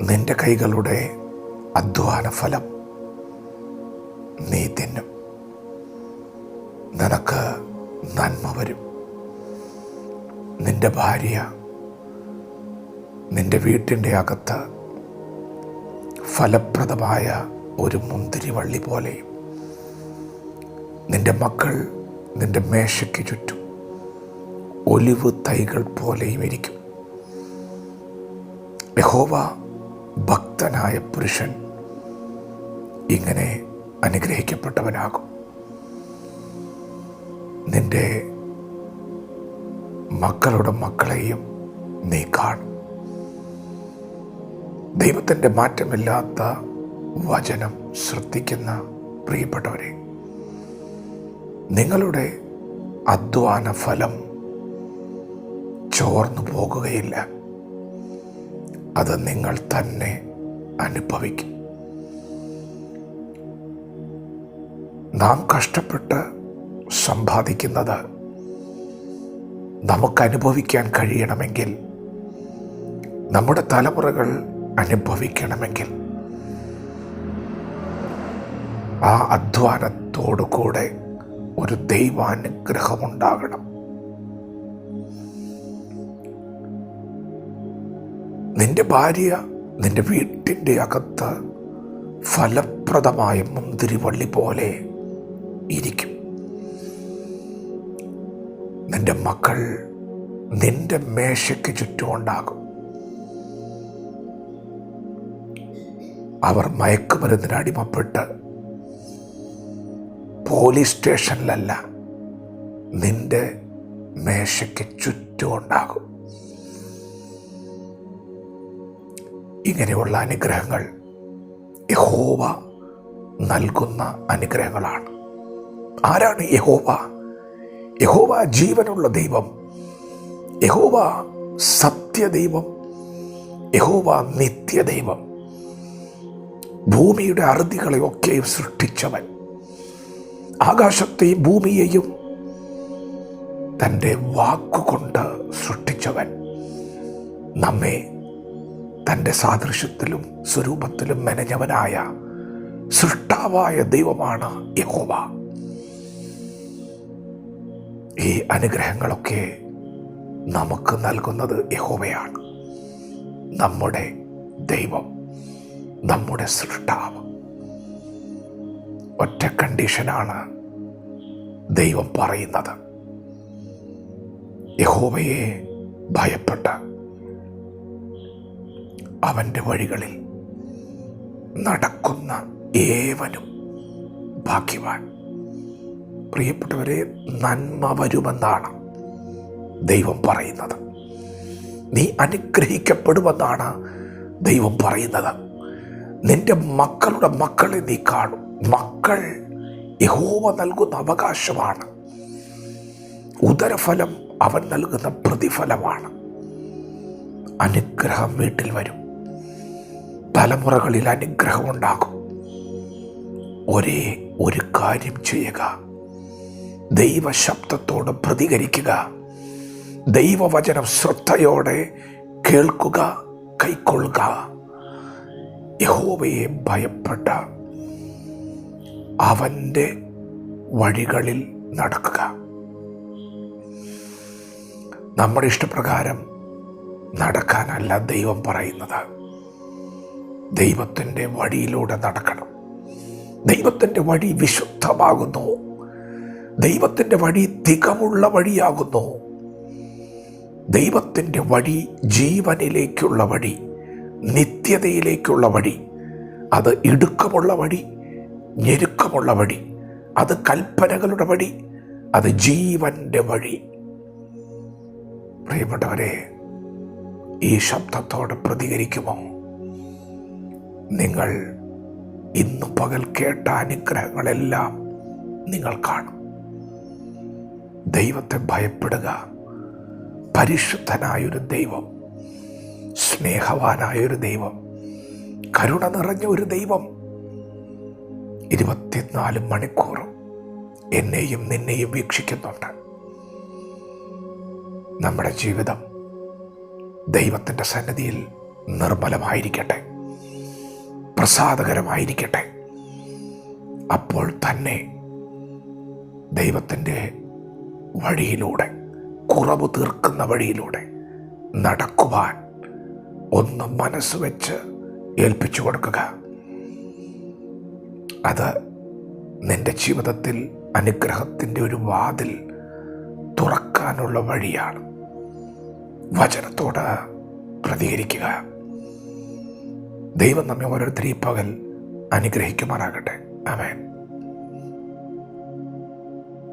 നിന്റെ കൈകളുടെ അധ്വാന ഫലം നീ തിന്നും. നിനക്ക് നന്മ വരും. നിന്റെ ഭാര്യ നിന്റെ വീട്ടിന്റെ അകത്ത് ഫലപ്രദമായ ഒരു മുന്തിരി വള്ളി പോലെയും നിന്റെ മക്കൾ നിന്റെ മേശയ്ക്ക് ചുറ്റും ഒലിവ് തൈകൾ പോലെയും ഇരിക്കും. യഹോവ ഭക്തനായ പുരുഷൻ ഇങ്ങനെ അനുഗ്രഹിക്കപ്പെട്ടവനാകും. നിന്റെ മക്കളുടെ മക്കളെയും നീ കാണും. ദൈവത്തിന്റെ മാറ്റമില്ലാത്ത വചനം ശ്രദ്ധിക്കുന്ന പ്രിയപ്പെട്ടവരെ നിങ്ങളുടെ അധ്വാന ഫലം ചോർന്നു പോകുകയില്ല. അത് നിങ്ങൾ തന്നെ അനുഭവിക്കും. നാം കഷ്ടപ്പെട്ട് സമ്പാദിക്കുന്നത് നമുക്ക് അനുഭവിക്കാൻ കഴിയണമെങ്കിൽ നമ്മുടെ തലമുറകൾ അനുഭവിക്കണമെങ്കിൽ ആ അധ്വാനത്തോടു കൂടെ ഒരു ദൈവാനുഗ്രഹമുണ്ടാകണം. നിന്റെ ഭാര്യ നിന്റെ വീട്ടിന്റെ അകത്ത് ഫലപ്രദമായ മുന്തിരിവള്ളി പോലെ ഇരിക്കും. നിന്റെ മക്കൾ നിന്റെ മേശയ്ക്ക് ചുറ്റുമുണ്ടാകും. അവർ മയക്കുമരുന്നിന് അടിമപ്പെട്ട് പോലീസ് സ്റ്റേഷനിലല്ല നിന്റെ മേശയ്ക്ക് ചുറ്റുമുണ്ടാകും. ഇങ്ങനെയുള്ള അനുഗ്രഹങ്ങൾ യഹോവ നൽകുന്ന അനുഗ്രഹങ്ങളാണ്. ആരാണ് യഹോവ? യഹോവ ജീവനുള്ള ദൈവം. യഹോവ സത്യദൈവം. യഹോവ നിത്യദൈവം. ഭൂമിയുടെ അറുതികളെയൊക്കെയും സൃഷ്ടിച്ചവൻ. ആകാശത്തെയും ഭൂമിയെയും തന്റെ വാക്കുകൊണ്ട് സൃഷ്ടിച്ചവൻ നമ്മെ തന്റെ സാദൃശ്യത്തിലും സ്വരൂപത്തിലും മെനഞ്ഞവനായ സൃഷ്ടാവായ ദൈവമാണ് യഹോവ. ഈ അനുഗ്രഹങ്ങളൊക്കെ നമുക്ക് നൽകുന്നത് യഹോവയാണ്. നമ്മുടെ ദൈവം നമ്മുടെ സൃഷ്ടാവ്. ഒറ്റ കണ്ടീഷനാണ് ദൈവം പറയുന്നത്. യഹോവയെ ഭയപ്പെട്ട് അവന്റെ വഴികളിൽ നടക്കുന്ന ഏവനും ഭാഗ്യവാൻ. പ്രിയപ്പെട്ടവരെ നന്മ വരുമെന്നാണ് ദൈവം പറയുന്നത്. നീ അനുഗ്രഹിക്കപ്പെടുമെന്നാണ് ദൈവം പറയുന്നത്. നിന്റെ മക്കളുടെ മക്കളെ നീ കാണും. മക്കൾ യഹോവ നൽകുന്ന അവകാശമാണ്. ഉദരഫലം അവൻ നൽകുന്ന പ്രതിഫലമാണ്. അനുഗ്രഹം വീട്ടിൽ വരും. തലമുറകളിൽ അനുഗ്രഹമുണ്ടാകും ഒരേ ഒരു കാര്യം ചെയ്യുക. ദൈവശബ്ദത്തോട് പ്രതികരിക്കുക. ദൈവവചനം ശ്രദ്ധയോടെ കേൾക്കുക കൈക്കൊള്ളുക. യഹോവയെ ഭയപ്പെട്ട അവന്റെ വഴികളിൽ നടക്കുക. നമ്മുടെ ഇഷ്ടപ്രകാരം നടക്കാനല്ല ദൈവം പറയുന്നത്. ദൈവത്തിന്റെ വഴിയിലൂടെ നടക്കണം. ദൈവത്തിന്റെ വഴി വിശുദ്ധമാകുന്നു. ദൈവത്തിന്റെ വഴി തികമുള്ള വഴിയാകുന്നു. ദൈവത്തിന്റെ വഴി ജീവനിലേക്കുള്ള വഴി നിത്യതയിലേക്കുള്ള വഴി അത് ഇടുക്കമുള്ള വഴി ഞെരുക്കമുള്ള വഴി അത് കൽപ്പനകളുടെ വഴി അത് ജീവന്റെ വഴി. പ്രിയപ്പെട്ടവരെ ഈ ശബ്ദത്തോട് പ്രതികരിക്കുമോ? നിങ്ങൾ ഇന്ന് പകൽ കേട്ട അനുഗ്രഹങ്ങളെല്ലാം നിങ്ങൾ കാണും. ദൈവത്തെ ഭയപ്പെടുക. പരിശുദ്ധനായൊരു ദൈവം സ്നേഹവാനായൊരു ദൈവം കരുണ നിറഞ്ഞ ഒരു ദൈവം ഇരുപത്തിനാല് മണിക്കൂറും എന്നെയും നിന്നെയും വീക്ഷിക്കുന്നുണ്ട്. നമ്മുടെ ജീവിതം ദൈവത്തിന്റെ സന്നിധിയിൽ നിർമ്മലമായിരിക്കട്ടെ. പ്രസാദകരമായിരിക്കട്ടെ. അപ്പോൾ തന്നെ ദൈവത്തിന്റെ വഴിയിലൂടെ കുറവ് തീർക്കുന്ന വഴിയിലൂടെ നടക്കുവാൻ ഒന്ന് മനസ്സ് വെച്ച് ഏൽപ്പിച്ചു കൊടുക്കുക. അത് നിന്റെ ജീവിതത്തിൽ അനുഗ്രഹത്തിന്റെ ഒരു വാതിൽ തുറക്കാനുള്ള വഴിയാണ്. വചനത്തോട് പ്രതികരിക്കുക. ദൈവം നമ്മെ ഓരോരുത്തരെയും പകൽ അനുഗ്രഹിക്കുമാറാകട്ടെ. ആമേൻ.